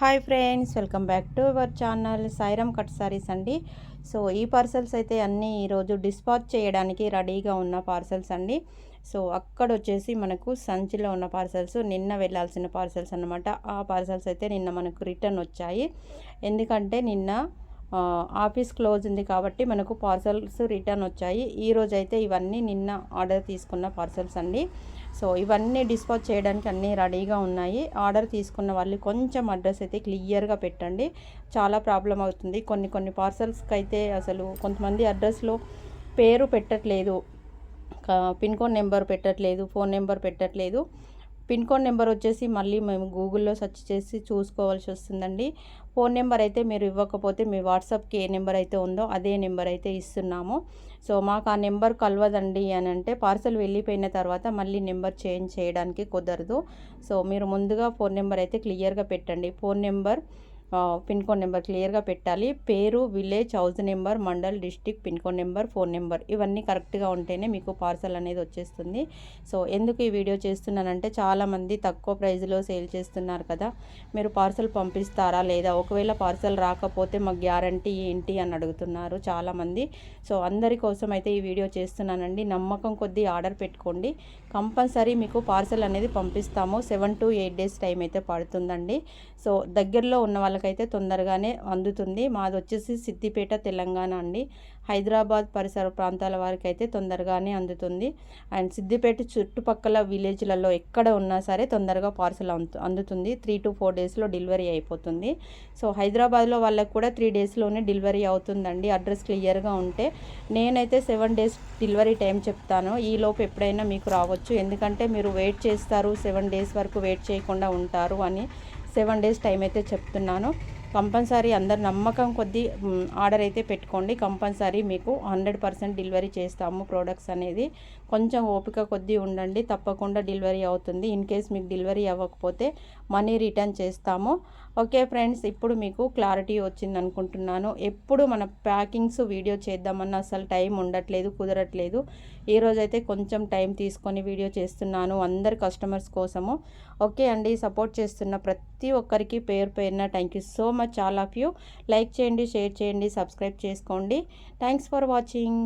Hi friends welcome back to our channel Sairam cut saris అండి. So ఈ parcels అయితే అన్నీ ఈరోజు డిస్పాచ్ చేయడానికి రెడీగా ఉన్న పార్సల్స్ అండి. సో అక్కడ వచ్చేసి మనకు సంచిలో ఉన్న పార్సల్స్ నిన్న వెళ్ళాల్సిన పార్సల్స్ అనమాట ఆ పార్సల్స్ అయితే నిన్న మనకు రిటర్న్ వచ్చాయి. ఎందుకంటే నిన్న ఆఫీస్ క్లోజ్ ఉంది కాబట్టి మనకు పార్సల్స్ రిటర్న్ వచ్చాయి. ఈరోజు అయితే ఇవన్నీ నిన్న ఆర్డర్ తీసుకున్న పార్సల్స్ అండి. సో ఇవన్నీ డిస్పాచ్ చేయడానికి అన్నీ రెడీగా ఉన్నాయి. ఆర్డర్ తీసుకున్న వాళ్ళు కొంచెం అడ్రస్ అయితే క్లియర్గా పెట్టండి. చాలా ప్రాబ్లం అవుతుంది. కొన్ని కొన్ని పార్సల్స్కి అయితే అసలు కొంతమంది అడ్రస్లో పేరు పెట్టట్లేదు. పిన్ కోడ్ నెంబర్ పెట్టట్లేదు ఫోన్ నెంబర్ పెట్టట్లేదు. పిన్ కోడ్ నెంబర్ వచ్చేసి మళ్ళీ మేము గూగుల్లో సెర్చ్ చేసి చూసుకోవాల్సి వస్తుందండి. ఫోన్ నెంబర్ అయితే మీరు ఇవ్వకపోతే మీ వాట్సాప్కి ఏ నెంబర్ అయితే ఉందో అదే నెంబర్ అయితే ఇస్తున్నాము. సో మాకు ఆ నెంబర్ కలవదండి అని అంటే పార్సల్ వెళ్ళిపోయిన తర్వాత మళ్ళీ నెంబర్ చేంజ్ చేయడానికి కుదరదు. సో మీరు ముందుగా ఫోన్ నెంబర్ అయితే క్లియర్గా పెట్టండి. Phone number pin code number క్లియర్గా పెట్టాలి. పేరు village house number mandal district pin code number phone number ఇవన్నీ కరెక్ట్గా ఉంటేనే మీకు పార్సల్ అనేది వచ్చేస్తుంది. సో ఎందుకు ఈ వీడియో చేస్తున్నానంటే చాలామంది తక్కువ ప్రైజ్లో సేల్ చేస్తున్నారు కదా మీరు పార్సల్ పంపిస్తారా లేదా? ఒకవేళ పార్సల్ రాకపోతే మాకు గ్యారంటీ ఏంటి అని అడుగుతున్నారు చాలామంది సో అందరి కోసం అయితే ఈ వీడియో చేస్తున్నానండి. నమ్మకం కొద్దీ ఆర్డర్ పెట్టుకోండి. కంపల్సరీ మీకు పార్సల్ అనేది పంపిస్తాము. Seven to eight days time అయితే పడుతుందండి. సో దగ్గరలో ఉన్న వాళ్ళకైతే తొందరగానే అందుతుంది. మాది వచ్చేసి సిద్దిపేట తెలంగాణ అండి. హైదరాబాద్ పరిసర ప్రాంతాల వారికి అయితే తొందరగానే అందుతుంది. అండ్ సిద్దిపేట చుట్టుపక్కల విలేజ్లలో ఎక్కడ ఉన్నా సరే తొందరగా పార్సల్ అందుతుంది. త్రీ టు ఫోర్ డేస్లో డెలివరీ అయిపోతుంది. సో హైదరాబాద్లో వాళ్ళకి కూడా త్రీ డేస్లోనే డెలివరీ అవుతుందండి. అడ్రస్ క్లియర్గా ఉంటే నేనైతే సెవెన్ డేస్ డెలివరీ టైం చెప్తాను. ఈ లోపు ఎప్పుడైనా మీకు రావచ్చు. ఎందుకంటే మీరు వెయిట్ చేస్తారు. సెవెన్ డేస్ వరకు వెయిట్ చేయకుండా ఉంటారు అని సెవెన్ డేస్ టైం అయితే చెప్తున్నాను. కంపల్సరీ అందరు నమ్మకం కొద్దీ ఆర్డర్ అయితే పెట్టుకోండి. కంపల్సరీ మీకు హండ్రెడ్ పర్సెంట్ డెలివరీ చేస్తాము ప్రోడక్ట్స్ అనేది. కొంచెం ఓపిక కొద్దీ ఉండండి. తప్పకుండా డెలివరీ అవుతుంది. ఇన్ కేస్ మీకు డెలివరీ అవ్వకపోతే మనీ రిటర్న్ చేస్తాము. ఓకే ఫ్రెండ్స్ ఇప్పుడు మీకు క్లారిటీ వచ్చింది అనుకుంటున్నాను ఎప్పుడు మన ప్యాకింగ్స్ వీడియో చేద్దామన్న అసలు టైం ఉండట్లేదు కుదరట్లేదు. ఈరోజైతే కొంచెం టైం తీసుకొని వీడియో చేస్తున్నాను అందరి కస్టమర్స్ కోసము. ఓకే అండి సపోర్ట్ చేస్తున్న ప్రతి ఒక్కరికి పేరు పేరున thank you so much all of you. Like చేయండి షేర్ చేయండి సబ్స్క్రైబ్ చేసుకోండి. Thanks for watching.